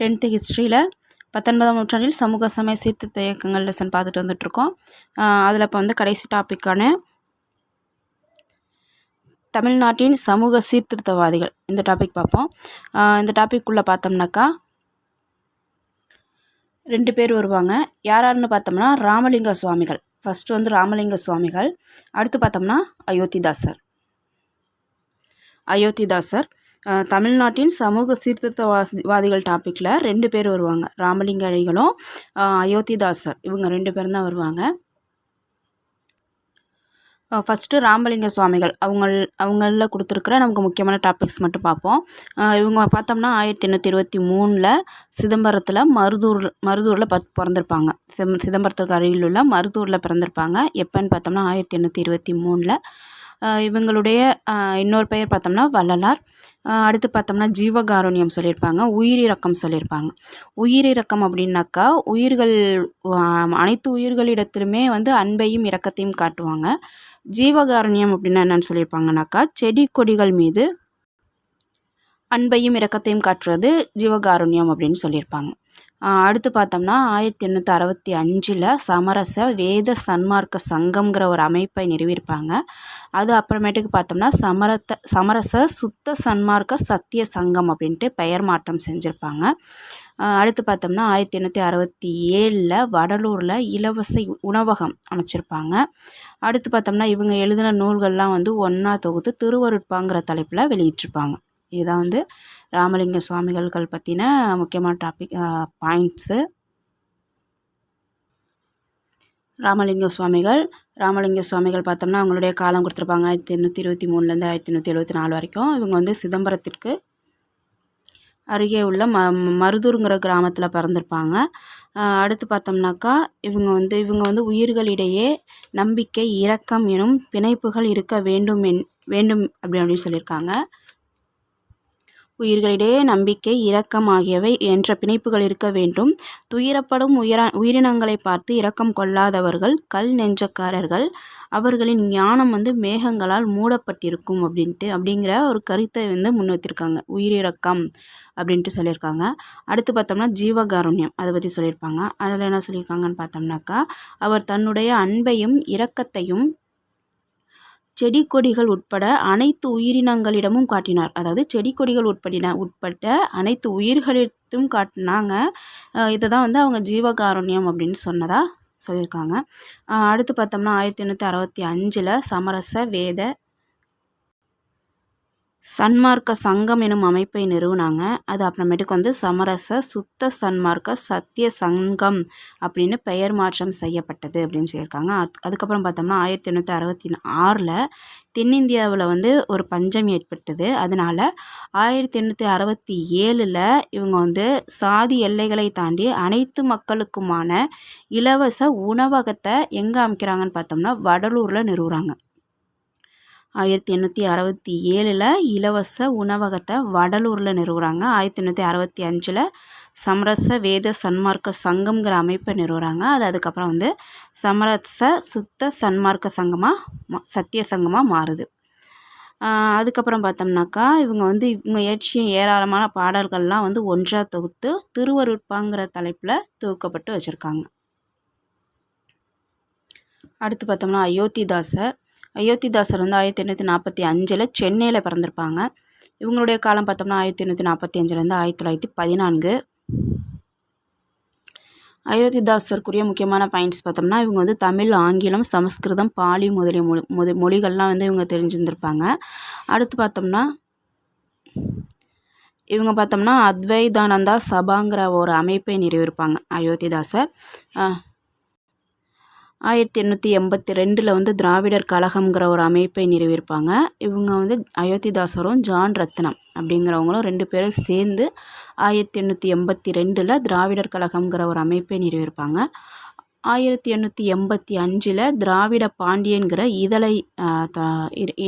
Tenth ஹிஸ்ட்ரியில் பத்தொன்பதாம் நூற்றாண்டில் சமூக சமய சீர்திருத்த இயக்கங்கள் லெசன் பார்த்துட்டு வந்துட்ருக்கோம் அதில் இப்போ வந்து கடைசி டாப்பிக்கான தமிழ்நாட்டின் சமூக சீர்திருத்தவாதிகள். இந்த டாபிக் பார்ப்போம். இந்த டாபிக்குள்ளே பார்த்தோம்னாக்கா ரெண்டு பேர் வருவாங்க. யாராருன்னு பார்த்தோம்னா ராமலிங்க சுவாமிகள். ஃபஸ்ட்டு வந்து ராமலிங்க சுவாமிகள். அடுத்து பார்த்தோம்னா அயோத்திதாசர். அயோத்திதாசர். தமிழ்நாட்டின் சமூக சீர்திருத்தவாதிகள் டாப்பிக்கில் ரெண்டு பேர் வருவாங்க. ராமலிங்க அடிகளும் அயோத்திதாசர். இவங்க ரெண்டு பேரும் தான் வருவாங்க. ஃபஸ்ட்டு ராமலிங்க சுவாமிகள். அவங்கள் அவங்களில் கொடுத்துருக்குற நமக்கு முக்கியமான டாபிக்ஸ் மட்டும் பார்ப்போம். இவங்க பார்த்தோம்னா ஆயிரத்தி எண்ணூற்றி இருபத்தி மூணில் சிதம்பரத்தில் மருதூர் மருதூரில் பத் பிறந்திருப்பாங்க. சிதம் சிதம்பரத்துக்கு அருகில் உள்ள மருதூரில் பிறந்திருப்பாங்க. எப்போன்னு பார்த்தோம்னா ஆயிரத்தி எண்ணூற்றி இருபத்தி மூணில் இவங்களுடைய இன்னொரு பெயர் பார்த்தோம்னா வள்ளலார். அடுத்து பார்த்தோம்னா ஜீவகாருண்யம் சொல்லியிருப்பாங்க உயிரிரக்கம் சொல்லியிருப்பாங்க. உயிரிரக்கம் அப்படின்னாக்கா உயிர்கள் அனைத்து உயிர்களிடத்திலுமே வந்து அன்பையும் இரக்கத்தையும் காட்டுவாங்க. ஜீவகாருண்யம் அப்படின்னா என்னென்னு சொல்லியிருப்பாங்கனாக்கா செடி கொடிகள் மீது அன்பையும் இரக்கத்தையும் காட்டுறது ஜீவகாருண்யம் அப்படின்னு சொல்லியிருப்பாங்க. அடுத்து பார்த்தோம்னா ஆயிரத்தி எண்ணூற்றி அறுபத்தி அஞ்சில் சமரச வேத சன்மார்க்க சங்கம்ங்கிற ஒரு அமைப்பை நிறுவியிருப்பாங்க. அது அப்புறமேட்டுக்கு பார்த்தோம்னா சமரத்த சமரச சுத்த சன்மார்க்க சத்திய சங்கம் அப்படின்ட்டு பெயர் மாற்றம் செஞ்சுருப்பாங்க. அடுத்து பார்த்தோம்னா ஆயிரத்தி எண்ணூற்றி அறுபத்தி ஏழில் வடலூரில் இலவச உணவகம் அமைச்சிருப்பாங்க. அடுத்து பார்த்தோம்னா இவங்க எழுதின நூல்கள்லாம் வந்து ஒன்றா தொகுத்து திருவருட்பாங்கிற தலைப்பில் வெளியிட்டிருப்பாங்க. இதுதான் வந்து ராமலிங்க சுவாமிகள்கள் பற்றின முக்கியமான டாபிக் பாயிண்ட்ஸு ராமலிங்க சுவாமிகள் ராமலிங்க சுவாமிகள் பார்த்தோம்னா அவங்களுடைய காலம் கொடுத்துருப்பாங்க. ஆயிரத்தி எண்ணூற்றி இருபத்தி மூணுலேருந்து ஆயிரத்தி எண்ணூற்றி எழுபத்தி நாலு வரைக்கும். இவங்க வந்து சிதம்பரத்திற்கு அருகே உள்ள ம மருதூருங்கிற கிராமத்தில் பிறந்திருப்பாங்க. அடுத்து பார்த்தோம்னாக்கா இவங்க வந்து இவங்க வந்து உயிர்களிடையே நம்பிக்கை இரக்கம் எனும் பிணைப்புகள் இருக்க வேண்டும் என் வேண்டும் அப்படி அப்படின்னு சொல்லியிருக்காங்க. உயிர்களிடையே நம்பிக்கை இரக்கம் ஆகியவை என்ற பிணைப்புகள் இருக்க வேண்டும். துயரப்படும் உயிர உயிரினங்களை பார்த்து இரக்கம் கொள்ளாதவர்கள் கல் நெஞ்சக்காரர்கள் அவர்களின் ஞானம் வந்து மேகங்களால் மூடப்பட்டிருக்கும் அப்படின்ட்டு அப்படிங்கிற ஒரு கருத்தை வந்து முன்வைத்திருக்காங்க. உயிரிறக்கம் அப்படின்ட்டு சொல்லியிருக்காங்க. அடுத்து பார்த்தோம்னா ஜீவகாருண்யம் அதை பற்றி சொல்லியிருப்பாங்க. அதில் என்ன சொல்லியிருக்காங்கன்னு பார்த்தோம்னாக்கா அவர் தன்னுடைய அன்பையும் இரக்கத்தையும் செடி கொடிகள் உட்பட அனைத்து உயிரினங்களிடமும் காட்டினார். அதாவது செடி கொடிகள் உட்படின உட்பட்ட அனைத்து உயிர்களிடத்தும் காட்டினாங்க. இதை தான் வந்து அவங்க ஜீவகாருண்யம் அப்படின்னு சொன்னதாக சொல்லியிருக்காங்க. அடுத்து பார்த்தோம்னா ஆயிரத்தி எண்ணூற்றி அறுபத்தி அஞ்சில் சமரச வேத சன்மார்க்க சங்கம் எனும் அமைப்பை நிறுவினாங்க. அது அப்புறமேட்டுக்கு வந்து சமரச சுத்த சன்மார்க்க சத்திய சங்கம் அப்படின்னு பெயர் மாற்றம் செய்யப்பட்டது அப்படின்னு சொல்லியிருக்காங்க. அதுக்கப்புறம் பார்த்தோம்னா ஆயிரத்தி எண்ணூற்றி அறுபத்தி ஆறில் தென்னிந்தியாவில் வந்து ஒரு பஞ்சம் ஏற்பட்டது. அதனால் ஆயிரத்தி எண்ணூற்றி அறுபத்தி ஏழில் இவங்க வந்து சாதி எல்லைகளை தாண்டி அனைத்து மக்களுக்குமான இலவச உணவகத்தை எங்கே அமைக்கிறாங்கன்னு பார்த்தோம்னா வடலூரில் நிறுவுகிறாங்க ஆயிரத்தி எண்ணூற்றி அறுபத்தி ஏழில் இலவச உணவகத்தை வடலூரில் நிறுவுகிறாங்க ஆயிரத்தி எண்ணூற்றி அறுபத்தி அஞ்சில் சமரச வேத சன்மார்க்க சங்கம்ங்கிற அமைப்பை நிறுவுகிறாங்க அது அதுக்கப்புறம் வந்து சமரச சுத்த சன்மார்க்க சங்கமாக சத்திய சங்கமாக மாறுது. அதுக்கப்புறம் பார்த்தோம்னாக்கா இவங்க வந்து இவங்க இயற்றிய ஏராளமான பாடல்கள்லாம் வந்து ஒன்றாக தொகுத்து திருவருட்பாங்கிற தலைப்பில் தொகுக்கப்பட்டு வச்சுருக்காங்க. அடுத்து பார்த்தோம்னா அயோத்திதாசர். அயோத்திதாசர் வந்து ஆயிரத்தி எண்ணூற்றி நாற்பத்தி அஞ்சில் சென்னையில் பிறந்திருப்பாங்க. இவங்களுடைய காலம் பார்த்தோம்னா ஆயிரத்தி எண்ணூற்றி நாற்பத்தி அஞ்சுலேருந்து ஆயிரத்தி தொள்ளாயிரத்தி பதினான்கு. அயோத்திதாசருக்குரிய முக்கியமான பாயிண்ட்ஸ் பார்த்தோம்னா இவங்க வந்து தமிழ் ஆங்கிலம் சமஸ்கிருதம் பாலி முதலிய மொழி முத மொழிகள்லாம் வந்து இவங்க தெரிஞ்சிருந்திருப்பாங்க. அடுத்து பார்த்தோம்னா இவங்க பார்த்தோம்னா அத்வைதானந்தா சபாங்கிற ஒரு அமைப்பை நிறுவியிருப்பாங்க அயோத்திதாசர். ஆயிரத்தி எண்ணூற்றி எண்பத்தி ரெண்டில் வந்து திராவிடர் கழகம்ங்கிற ஒரு அமைப்பை நிறுவியிருப்பாங்க. இவங்க வந்து அயோத்திதாசரும் ஜான் ரத்னம் அப்படிங்கிறவங்களும் ரெண்டு பேரும் சேர்ந்து ஆயிரத்தி எண்ணூற்றி எண்பத்தி ரெண்டில் திராவிடர் கழகம்ங்கிற ஒரு அமைப்பை நிறுவியிருப்பாங்க. ஆயிரத்தி எண்ணூற்றி எண்பத்தி அஞ்சில் திராவிட பாண்டியன்கிற இதழை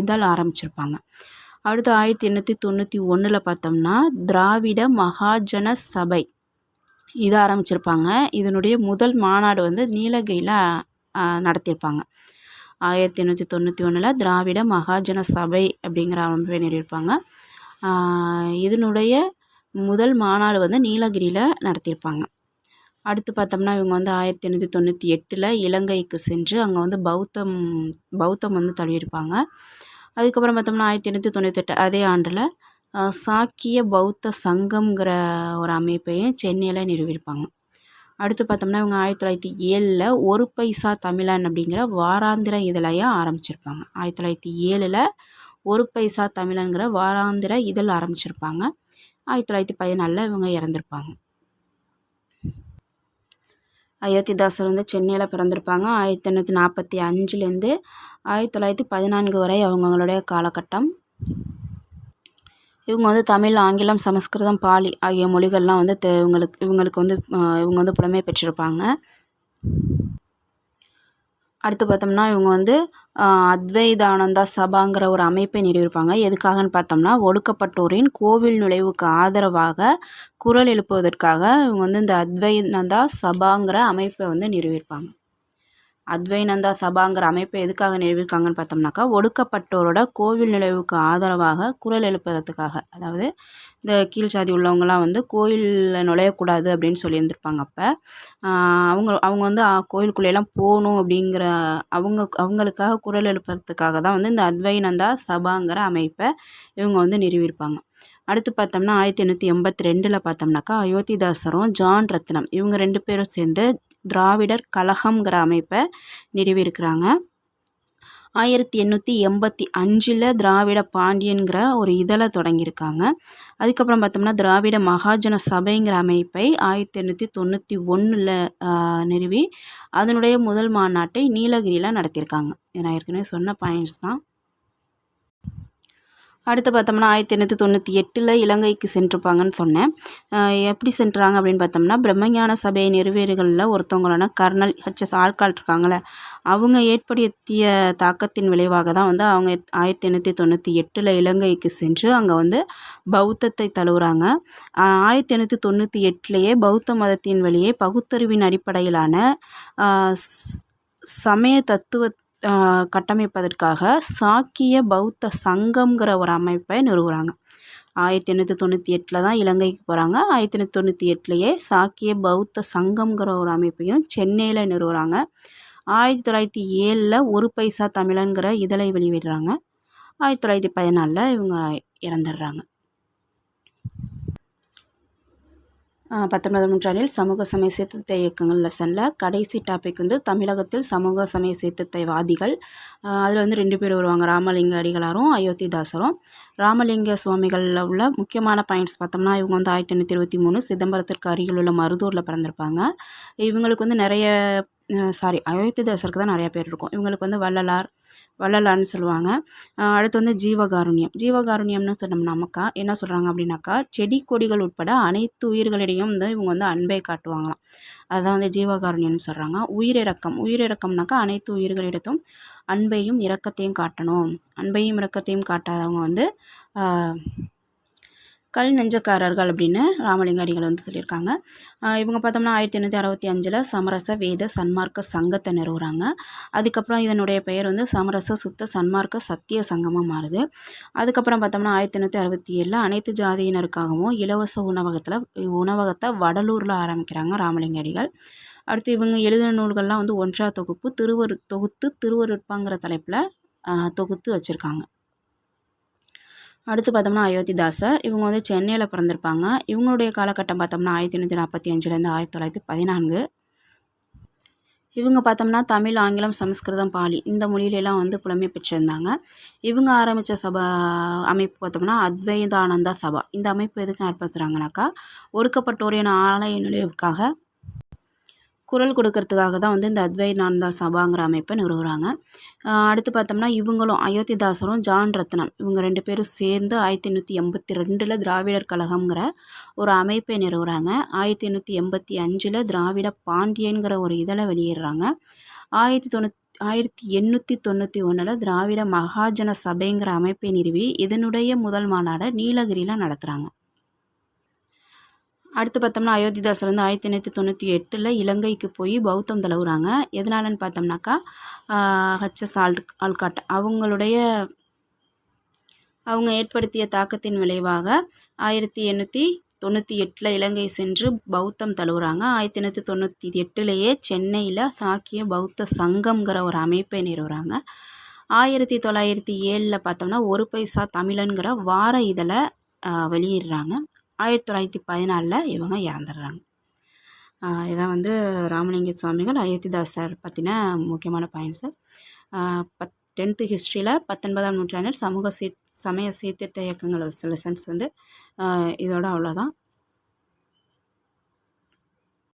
இதழ் ஆரம்பிச்சிருப்பாங்க. அடுத்து ஆயிரத்தி எண்ணூற்றி தொண்ணூற்றி ஒன்றில் பார்த்தோம்னா திராவிட மகாஜன சபை இதை ஆரம்பிச்சிருப்பாங்க. இதனுடைய முதல் மாநாடு வந்து நீலகிரியில் நடத்தியிருப்பாங்க. ஆயிரத்தி எண்ணூற்றி தொண்ணூற்றி ஒன்றில் திராவிட மகாஜன சபை அப்படிங்கிற அமைப்பை நிறுவியிருப்பாங்க இதனுடைய முதல் மாநாடு வந்து நீலகிரியில் நடத்தியிருப்பாங்க. அடுத்து பார்த்தோம்னா இவங்க வந்து ஆயிரத்தி எண்ணூற்றி தொண்ணூற்றி எட்டில் இலங்கைக்கு சென்று அங்கே வந்து பௌத்தம் பௌத்தம் வந்து தழுவியிருப்பாங்க. அதுக்கப்புறம் பார்த்தோம்னா ஆயிரத்தி எண்ணூற்றி தொண்ணூத்தெட்டு அதே ஆண்டில் சாக்கிய பௌத்த சங்கம்ங்கிற ஒரு அமைப்பையும் சென்னையில் நிறுவியிருப்பாங்க. அடுத்து பார்த்தோம்னா இவங்க ஆயிரத்தி தொள்ளாயிரத்தி ஏழில் ஒரு பைசா தமிழன் அப்படிங்கிற வாராந்திர இதழையும் ஆரம்பிச்சிருப்பாங்க. ஆயிரத்தி தொள்ளாயிரத்தி ஏழில் ஒரு பைசா தமிழன்கிற வாராந்திர இதழ் ஆரம்பிச்சிருப்பாங்க. ஆயிரத்தி தொள்ளாயிரத்தி பதினாலில் இவங்க இறந்துருப்பாங்க. அயோத்திதாசர் வந்து சென்னையில் பிறந்திருப்பாங்க. ஆயிரத்தி எண்ணூற்றி நாற்பத்தி அஞ்சுலேருந்து ஆயிரத்தி தொள்ளாயிரத்தி பதினான்கு வரை அவங்களுடைய காலகட்டம். இவங்க வந்து தமிழ் ஆங்கிலம் சமஸ்கிருதம் பாலி ஆகிய மொழிகள்லாம் வந்து தெ இவங்களுக்கு இவங்களுக்கு வந்து இவங்க வந்து புலமை பெற்றிருப்பாங்க. அடுத்து பார்த்தோம்னா இவங்க வந்து அத்வைதானந்தா சபாங்கிற ஒரு அமைப்பை நிறுவியிருப்பாங்க. எதுக்காகன்னு பார்த்தோம்னா ஒடுக்கப்பட்டோரின் கோவில் நுழைவுக்கு ஆதரவாக குரல் எழுப்புவதற்காக இவங்க வந்து இந்த அத்வைதானந்தா சபாங்கிற அமைப்பை வந்து நிறுவியிருப்பாங்க. அத்வைநந்தா சபாங்கிற அமைப்பை எதுக்காக நிறுவிருக்காங்கன்னு பார்த்தோம்னாக்கா ஒடுக்கப்பட்டோரோட கோவில் நிலைவுக்கு ஆதரவாக குரல் எழுப்புறதுக்காக. அதாவது இந்த கீழ் சாதி உள்ளவங்களாம் வந்து கோயிலில் நுழையக்கூடாது அப்படின்னு சொல்லியிருந்திருப்பாங்க அப்போ. அவங்க அவங்க வந்து கோயிலுக்குள்ளேலாம் போகணும் அப்படிங்கிற அவங்க அவங்களுக்காக குரல் எழுப்புறதுக்காக தான் வந்து இந்த அத்வைநந்தா சபாங்கிற அமைப்பை இவங்க வந்து நிறுவியிருப்பாங்க. அடுத்து பார்த்தோம்னா ஆயிரத்தி எண்ணூற்றி எண்பத்தி ரெண்டில் பார்த்தோம்னாக்கா அயோத்திதாசரும் ஜான் ரத்னம் இவங்க ரெண்டு பேரும் சேர்ந்து திராவிடர் கழகம்ங்கிற அமைப்பை நிறுவியிருக்கிறாங்க. ஆயிரத்தி எண்ணூற்றி எண்பத்தி அஞ்சில் திராவிட பாண்டியன்கிற ஒரு இதழை தொடங்கியிருக்காங்க. அதுக்கப்புறம் பார்த்தோம்னா திராவிட மகாஜன சபைங்கிற அமைப்பை ஆயிரத்தி எண்ணூற்றி தொண்ணூற்றி ஒன்றில் நிறுவி அதனுடைய முதல் மாநாட்டை நீலகிரியில் நடத்தியிருக்காங்க. நான் ஏற்கனவே சொன்ன பாயிண்ட்ஸ் தான். அடுத்து பார்த்தோம்னா ஆயிரத்தி எண்ணூற்றி தொண்ணூற்றி எட்டில் இலங்கைக்கு சென்றிருப்பாங்கன்னு சொன்னேன். எப்படி சென்றாங்க அப்படின்னு பார்த்தோம்னா பிரம்மஞான சபை நிறுவியர்களில் ஒருத்தவங்களான கர்னல் ஹெச்எஸ் ஆள்கால் இருக்காங்களே அவங்க ஏற்படுத்திய தாக்கத்தின் விளைவாக தான் வந்து அவங்க ஆயிரத்தி எண்ணூற்றி தொண்ணூற்றி எட்டில் இலங்கைக்கு சென்று அங்கே வந்து பௌத்தத்தை தழுவுறாங்க. ஆயிரத்தி எண்ணூற்றி தொண்ணூற்றி எட்டுலேயே பௌத்த மதத்தின் வழியே பகுத்தறிவின் அடிப்படையிலான சமய தத்துவ கட்டமைப்பதற்காக சாக்கிய பௌத்த சங்கம்ங்கிற ஒரு அமைப்பை நிறுவுகிறாங்க ஆயிரத்தி எண்ணூற்றி தொண்ணூற்றி எட்டில் தான் இலங்கைக்கு போகிறாங்க ஆயிரத்தி எண்ணூற்றி தொண்ணூற்றி எட்டுலேயே சாக்கிய பௌத்த சங்கம்ங்கிற ஒரு அமைப்பையும் சென்னையில் நிறுவுகிறாங்க ஆயிரத்தி தொள்ளாயிரத்தி ஏழில் ஒரு பைசா தமிழன்கிற இதழை வெளியிடுறாங்க. ஆயிரத்தி தொள்ளாயிரத்தி பதினாலில் இவங்க இறந்துடுறாங்க. பத்தொன்பதாம் நூற்றாண்டில் சமூக சமய சீர்திருத்த இயக்கங்கள் லெசனில் கடைசி டாபிக் வந்து தமிழகத்தில் சமூக சமய சீர்திருத்தவாதிகள். அதில் வந்து ரெண்டு பேர் வருவாங்க. ராமலிங்க அடிகளாரும் அயோத்திதாசரும். ராமலிங்க சுவாமிகளில் உள்ள முக்கியமான பாயிண்ட்ஸ் பார்த்தோம்னா இவங்க வந்து ஆயிரத்தி எண்ணூற்றி இருபத்தி மூணு சிதம்பரத்திற்கு அருகில் உள்ள மருதூரில் பிறந்திருப்பாங்க. இவங்களுக்கு வந்து நிறைய சாரி அயோத்திதாசருக்கு தான் நிறையா பேர் இருக்கும். இவங்களுக்கு வந்து வள்ளலார் வள்ளலார்னு சொல்லுவாங்க. அடுத்து வந்து ஜீவகாருண்யம். ஜீவகாருண்யம்னு சொன்னோம்னாமக்கா என்ன சொல்கிறாங்க அப்படின்னாக்கா செடி கொடிகள் உட்பட அனைத்து உயிர்களிடையும் வந்து இவங்க வந்து அன்பை காட்டுவாங்களாம். அதுதான் வந்து ஜீவகாருண்யம்னு சொல்கிறாங்க உயிரிறக்கம். உயிரிறக்கம்னாக்கா அனைத்து உயிர்களிடத்தும் அன்பையும் இரக்கத்தையும் காட்டணும். அன்பையும் இரக்கத்தையும் காட்டாதவங்க வந்து கல் நெஞ்சக்காரர்கள் அப்படின்னு ராமலிங்க அடிகள் வந்து சொல்லியிருக்காங்க. இவங்க பார்த்தோம்னா ஆயிரத்தி எண்ணூற்றி அறுபத்தி அஞ்சில் சமரச வேத சன்மார்க்க சங்கத்தை நிறுவுறாங்க. அதுக்கப்புறம் இதனுடைய பெயர் வந்து சமரச சுத்த சன்மார்க்க சத்திய சங்கமாக மாறுது. அதுக்கப்புறம் பார்த்தோம்னா ஆயிரத்தி எண்ணூற்றி அறுபத்தி ஏழில் அனைத்து ஜாதியினருக்காகவும் இலவச உணவகத்தில் உணவகத்தை வடலூரில் ஆரம்பிக்கிறாங்க ராமலிங்க அடிகள். அடுத்து இவங்க எழுதின நூல்கள்லாம் வந்து ஒன்றா தொகுப்பு திருவரு தொகுத்து திருவருட்பாங்கிற தலைப்பில் தொகுத்து வச்சுருக்காங்க. அடுத்து பார்த்தோம்னா அயோத்திதாசர். இவங்க வந்து சென்னையில் பிறந்திருப்பாங்க. இவங்களுடைய காலகட்டம் பார்த்தோம்னா ஆயிரத்தி எண்ணூற்றி நாற்பத்தி அஞ்சுலேருந்து ஆயிரத்தி தொள்ளாயிரத்தி பதினான்கு. இவங்க பார்த்தோம்னா தமிழ் ஆங்கிலம் சமஸ்கிருதம் பாலி இந்த மொழியிலலாம் வந்து புலமை பெற்றிருந்தாங்க. இவங்க ஆரம்பித்த சபா அமைப்பு பார்த்தோம்னா அத்வைதானந்தா சபா. இந்த அமைப்பு எதுக்கு ஏற்படுத்துகிறாங்கனாக்கா ஒடுக்கப்பட்டோரின் ஆலய நிலைவுக்காக குரல் கொடுக்கறதுக்காக தான் வந்து இந்த அத்வைதானந்தா சபாங்கிற அமைப்பை நிறுவுகிறாங்க அடுத்து பார்த்தோம்னா இவங்களும் அயோத்திதாசரும் ஜான் ரத்னம். இவங்க ரெண்டு பேரும் சேர்ந்து ஆயிரத்தி எண்ணூற்றி எண்பத்தி ரெண்டில் திராவிடர் கழகம்ங்கிற ஒரு அமைப்பை நிறுவுகிறாங்க ஆயிரத்தி எண்ணூற்றி எண்பத்தி அஞ்சில் திராவிட பாண்டியன்கிற ஒரு இதழை வெளியிடுறாங்க. ஆயிரத்தி தொண்ணூத் ஆயிரத்தி எண்ணூற்றி தொண்ணூற்றி ஒன்றில் திராவிட மகாஜன சபைங்கிற அமைப்பை நிறுவி இதனுடைய முதல் மாநாடை நீலகிரியில் நடத்துகிறாங்க அடுத்து பார்த்தோம்னா அயோத்திதாசர் வந்து ஆயிரத்தி எண்ணூற்றி தொண்ணூற்றி எட்டில் இலங்கைக்கு போய் பௌத்தம் தளவுறாங்க. எதனாலன்னு பார்த்தோம்னாக்கா ஹச்எஸ் ஆல் ஆல்காட் அவங்களுடைய அவங்க ஏற்படுத்திய தாக்கத்தின் விளைவாக ஆயிரத்தி எண்ணூற்றி தொண்ணூற்றி எட்டில் இலங்கை சென்று பௌத்தம் தழுவுறாங்க ஆயிரத்தி எண்ணூற்றி தொண்ணூற்றி எட்டுலேயே சென்னையில் சாக்கிய பௌத்த சங்கம்ங்கிற ஒரு அமைப்பை நிறுவுறாங்க. ஆயிரத்தி தொள்ளாயிரத்தி ஏழில் பார்த்தோம்னா ஒரு பைசா தமிழன்கிற வார இதழை வெளியிடுறாங்க. ஆயிரத்தி தொள்ளாயிரத்தி பதினாலில் இவங்க இறந்துடுறாங்க. இதான் வந்து ராமலிங்க சுவாமிகள் அயோத்திதாசர் பற்றின முக்கியமான பாயிண்ட்ஸு பத் டென்த்து ஹிஸ்ட்ரியில் பத்தொன்பதாம் நூற்றாண்டில் சமூக சீ சமய சீர்திருத்த இயக்கங்கள் சென்ஸ் வந்து இதோட அவ்வளோதான்